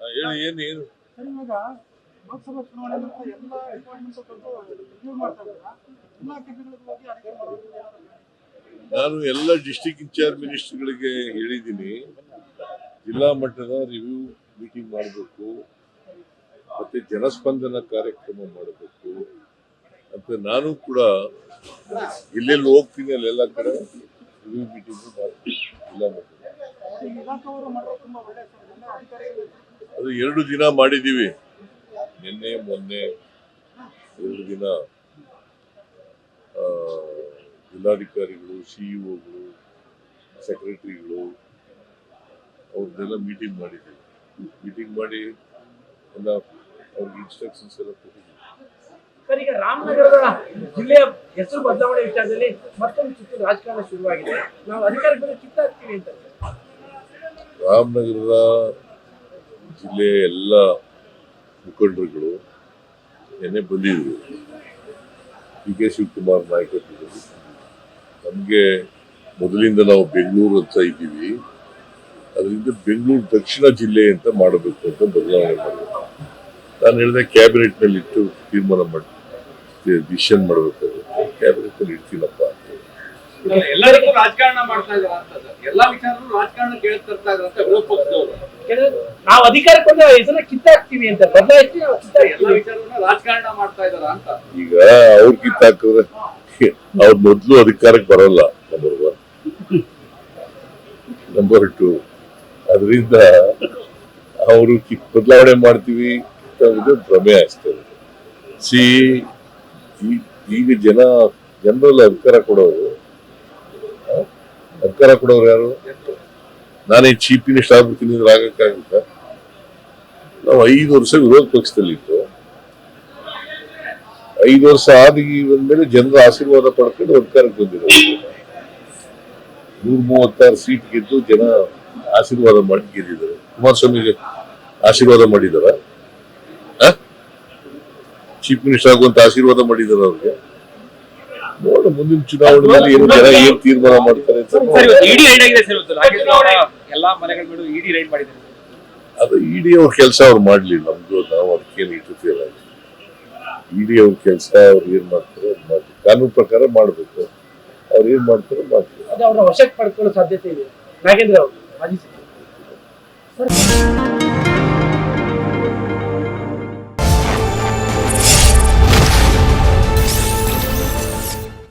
ಹೇಳಿ ಏನು ಏನು ಇವಾಗ ಲೋಕಸಭಾ ಚುನಾವಣೆ ನಂತರ ಎಲ್ಲ ಡಿಪಾರ್ಟ್ಮೆಂಟ್ ಕರೆದು ರಿವ್ಯೂ ಮಾಡ್ತಾ ಇದ್ದಾರೆ? ಎಲ್ಲ ಕೆಪಿಗಳಿಗೆ ಹೋಗಿ ಆಯ್ಕೆ ಮಾಡೋದು ಏನಾದ್ರು ನಾನು ಎಲ್ಲ ಡಿಸ್ಟಿಕ್ ಇನ್ಚಾರ್ಜ್ ಮಿನಿಸ್ಟರ್ಗಳಿಗೆ ಹೇಳಿದ್ದೀನಿ ಜಿಲ್ಲಾ ಮಟ್ಟದ ರಿವ್ಯೂ ಮೀಟಿಂಗ್ ಮಾಡಬೇಕು ಮತ್ತೆ ಜನಸ್ಪಂದನ ಕಾರ್ಯಕ್ರಮ ಮಾಡಬೇಕು ಅಂತ ನಾನು ಕೂಡ ಎಲ್ಲೆಲ್ಲಿ ಹೋಗ್ತೀನಿ ಅಲ್ಲೆಲ್ಲ ಕಡೆ ರಿವ್ಯೂ ಮೀಟಿಂಗ್ ಮಾಡ್ತೀನಿ ಜಿಲ್ಲಾ ಮಟ್ಟದ. ಅಧಿಕಾರಿಗಳು ಅದು ಎರಡು ದಿನ ಮಾಡಿದ್ದೀವಿ. ನಿನ್ನೆ ಮೊನ್ನೆ ಎರಡು ದಿನ ಜಿಲ್ಲಾಧಿಕಾರಿಗಳು ಸಿಇಒಗಳು ಸೆಕ್ರೆಟರಿಗಳು ಅವ್ರದ್ದೆಲ್ಲ ಮೀಟಿಂಗ್ ಮಾಡಿದ್ದೀವಿ. ಮೀಟಿಂಗ್ ಮಾಡಿ ಎಲ್ಲ ಅವ್ರಿಗೆ ಇನ್ಸ್ಟ್ರಕ್ಷನ್ಸ್ ಎಲ್ಲ ಕೊಟ್ಟಿದ್ದೀವಿ. ಸರ್ ಈಗ ರಾಮನಗರದ ಜಿಲ್ಲೆಯ ಹೆಸರು ಬದಲಾವಣೆ ವಿಚಾರದಲ್ಲಿ ಮತ್ತೊಂದು ಚಿಕ್ಕ ರಾಜಕಾರಣ ಶುರುವಾಗಿದೆ. ನಾವು ಅಧಿಕಾರಕ್ಕೆ ಚಿತ್ತ ಹಾಕ್ತೀವಿ ಅಂತ. ರಾಮನಗರದ ಜಿಲ್ಲೆಯ ಎಲ್ಲ ಮುಖಂಡರುಗಳು ನೆನ್ನೆ ಬಂದಿದ್ರು. ಡಿ ಕೆ ಶಿವಕುಮಾರ್ ನಾಯಕತ್ವದಲ್ಲಿ. ನಮಗೆ ಮೊದಲಿಂದ ನಾವು ಬೆಂಗಳೂರು ಅಂತ ಇದ್ದೀವಿ. ಅದರಿಂದ ಬೆಂಗಳೂರು ದಕ್ಷಿಣ ಜಿಲ್ಲೆ ಅಂತ ಮಾಡಬೇಕು ಅಂತ ಬದಲಾವಣೆ ಮಾಡಬೇಕು ನಾನು ಹೇಳಿದೆ ಕ್ಯಾಬಿನೆಟ್ನಲ್ಲಿ ಇಟ್ಟು ತೀರ್ಮಾನ ಮಾಡಿ ಡಿಸಿಷನ್ ಮಾಡಬೇಕಾಗುತ್ತೆ. ಕ್ಯಾಬಿನೆಟ್ನಲ್ಲಿ ಇಡ್ತೀನಪ್ಪ ಅಂತ. ಎಲ್ಲರಿಗೂ ರಾಜಕಾರಣ ಮಾಡ್ತಾ ಇದ್ದಾರೆ ಎಲ್ಲ ಸರ್. ಎಲ್ಲಾ ವಿಚಾರನೂ ರಾಜಕಾರಣ ಕೇಳ್ತಾ ತರ್ತಾ ಅಂತ ವಿರೋಧ ಪಕ್ಷದವರು. ನಾವು ಅಧಿಕಾರಕ್ಕೆ ಇದನ್ನ ಹೆಸರನ್ನ ಕಿತ್ತಾಕ್ತೀವಿ ಅಂತ. ಬದಲಾಯಿಸಿ ನಾವು ಎಲ್ಲಾ ಕಿತ್ತಾಕ್ತೀವಿ ವಿಚಾರವನ್ನ ರಾಜಕಾರಣ ಮಾಡ್ತಾ ಇದಾರ ಅಂತ? ಈಗ ಅವ್ರು ಕಿತ್ತಾಕಿದ್ರೆ ಅವ್ರ ಮೊದ್ಲು ಅಧಿಕಾರಕ್ಕೆ ಬರಲ್ಲ ನಂಬರ್ ಒನ್ ನಂಬರ್ ಟು ಅದರಿಂದ ಅವರು ಬದಲಾವಣೆ ಮಾಡ್ತೀವಿ ಅನ್ನೋದು ಭ್ರಮೆ ಆಗ್ತದೆ ಸಿ ಈಗ ಜನ ಜನರಲ್ಲಿ ಅಧಿಕಾರ ಕೊಡೋರು ಆ? ಅಧಿಕಾರ ಕೊಡೋರು ಯಾರು? ನಾನೇ ಚೀಫ್ ಮಿನಿಸ್ಟರ್ ಆಗ್ಬಿಡ್ತೀನಿ ಅಂದ್ರೆ ಆಗಕ್ಕಾಗುತ್ತಾ? ನಾವು ಐದು ವರ್ಷ ವಿರೋಧ ಪಕ್ಷದಲ್ಲಿತ್ತು ಐದು ವರ್ಷ ಆದ ಬಂದ್ಮೇಲೆ ಜನರ ಆಶೀರ್ವಾದ ಪಡ್ಕೊಂಡು ಅಧಿಕಾರಕ್ಕೆ ಬಂದಿರೋದು. ನೂರ ಮೂವತ್ತಾರು ಸೀಟ್ ಗೆದ್ದು ಜನ ಆಶೀರ್ವಾದ ಮಾಡಿ ಗೆದ್ದಿದ್ದಾರೆ. ಕುಮಾರಸ್ವಾಮಿಗೆ ಆಶೀರ್ವಾದ ಮಾಡಿದಾರ. ಚೀಫ್ ಮಿನಿಸ್ಟರ್ ಆಗುವಂತ ಆಶೀರ್ವಾದ ಮಾಡಿದಾರ ಅವ್ರಿಗೆ. ನೋಡ ಮುಂದಿನ ಚುನಾವಣೆಯಲ್ಲಿ ಏನು ಜನ ಏನ್ ತೀರ್ಮಾನ ಮಾಡ್ತಾರೆ ಅಂತ ಎಲ್ಲಾ ಮನೆಗಳ ಮೇಲೂ ಇಡಿ ರೈಡ್ ಮಾಡಿದ್ದಾರೆ. ಅದು ಇಡಿ ಅವ್ರ ಕೆಲಸ ಅವ್ರು ಮಾಡಲಿಲ್ಲ. ನಮ್ದು ನಾವು ಅದಕ್ಕೇನು ಇ ಇಡಿ ಅವ್ರ ಕೆಲಸ ಅವ್ರು ಏನ್ ಮಾಡ್ತಾರೆ ಅದು ಕಾನೂನು ಪ್ರಕಾರ ಮಾಡಬೇಕು. ಅವ್ರು ಏನ್ ಮಾಡ್ತಾರೆ ಮಾಡ್ತಾರೆ ವಶಕ್ಕೆ ಪಡ್ಕೊಳ್ಳೋ ಸಾಧ್ಯತೆ ಇದೆ. ನಾಗೇಂದ್ರ ಅವರು ಮಾಜಿ